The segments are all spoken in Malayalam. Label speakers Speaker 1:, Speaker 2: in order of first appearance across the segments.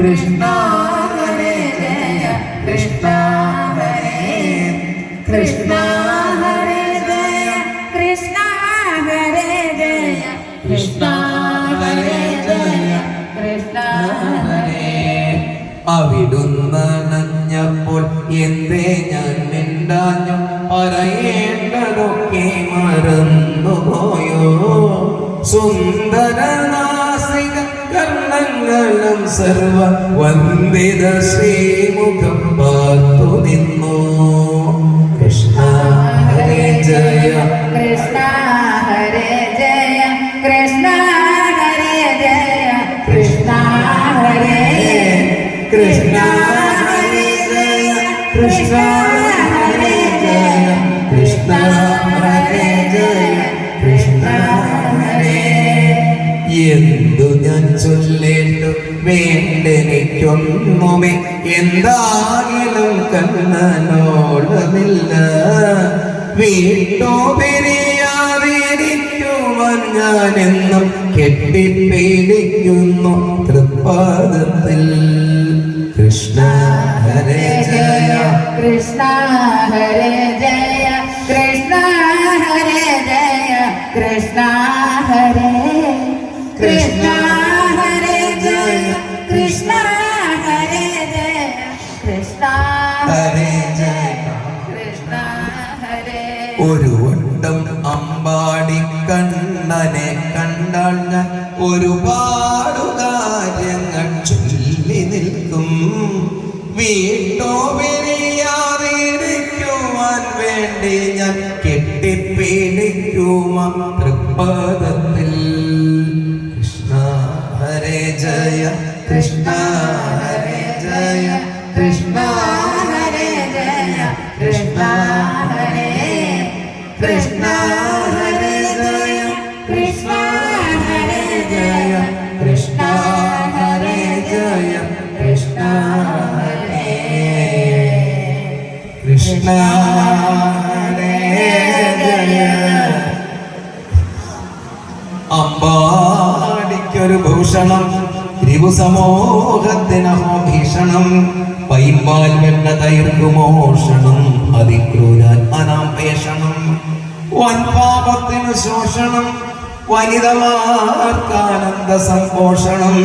Speaker 1: കൃഷ്ണ ഹരേ കൃഷ്ണ ഹരേ കൃഷ്ണ ഹരേ കൃഷ്ണ ഹരേ കൃഷ്ണ ഹരേ
Speaker 2: എന്തേ ഞാൻ മിണ്ടാഞ്ഞു പറയേണ്ടതൊക്കെ മറന്നുപോയോ സുന്ദരനാസിക കർണങ്ങളും സർവ വന്ദിത ശ്രീമുഖം പാത്തു നിന്നു. കൃഷ്ണ ഹരേ ജയ.
Speaker 1: കൃഷ്ണ ഹരേ ജയ. കൃഷ്ണ ഹരേ ജയ. കൃഷ്ണ ഹരേ
Speaker 2: കൃഷ്ണ ഹരേ ജയ. കൃഷ്ണ ഹരേ ജയ. കൃഷ്ണ ഹരേ ജയ. കൃഷ്ണ ഹരേ. എന്തു ഞാൻ ചൊല്ലേണ്ടു വേണ്ടെനിക്കൊന്നുമേ. എന്താകിലും കണ്ണനോളമില്ല വീട്ടോ പെരിയാതിരിക്കുവാൻ ഞാനെന്നും കെട്ടിപ്പേടിക്കുന്നു തൃപ്പാദത്തിൽ. കൃഷ്ണ ഹരേ ജയ.
Speaker 1: കൃഷ്ണ ഹരേ ജയ. കൃഷ്ണ ഹരേ ജയ. കൃഷ്ണ
Speaker 2: ഒരു വട്ടം അമ്പാടി കണ്ണനെ കണ്ടാൽ ഞാൻ ഒരുപാട് കാര്യങ്ങൾ ചൊല്ലി നിൽക്കും. വീട്ടോ വിരിയാതിരിക്കുവാൻ വേണ്ടി ഞാൻ കെട്ടിപ്പിടിക്കുമ തൃപ്പദത്തിൽ. കൃഷ്ണ ഹരേ ജയ കൃഷ്ണ ഹരേ ജയ കൃഷ്ണ
Speaker 1: ഹരേ ജയ കൃഷ്ണ കൃഷ്ണ ഹരേ കൃഷ്ണ ഹരേ കൃഷ്ണ ഹരേ കൃഷ്ണ ഹരേ
Speaker 2: കൃഷ്ണ ഹരേ ജയ. ഭൂഷണം രിപുസമൂഹത്തിനഹോ ഭീഷണം പൈമ്പാൽ വെണ്ണ തൈർക്കുമോഷണം അതിക്രൂരാത്മനാം പേഷണം വൻപാപത്തിനു ശോഷണം വനിതമാർക്കാനന്ദ സന്തോഷണം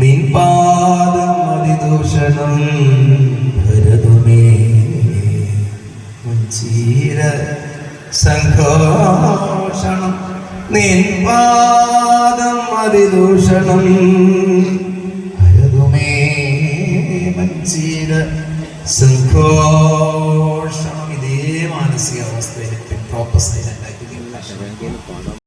Speaker 2: നിൻപാദം അതിദൂഷണം ഭരതുമേ. ചീര സംഘോഷണം നിൻപാദം അതിദൂഷണം ഭരതുമേ. മഞ്ചീര സംഘോഷണം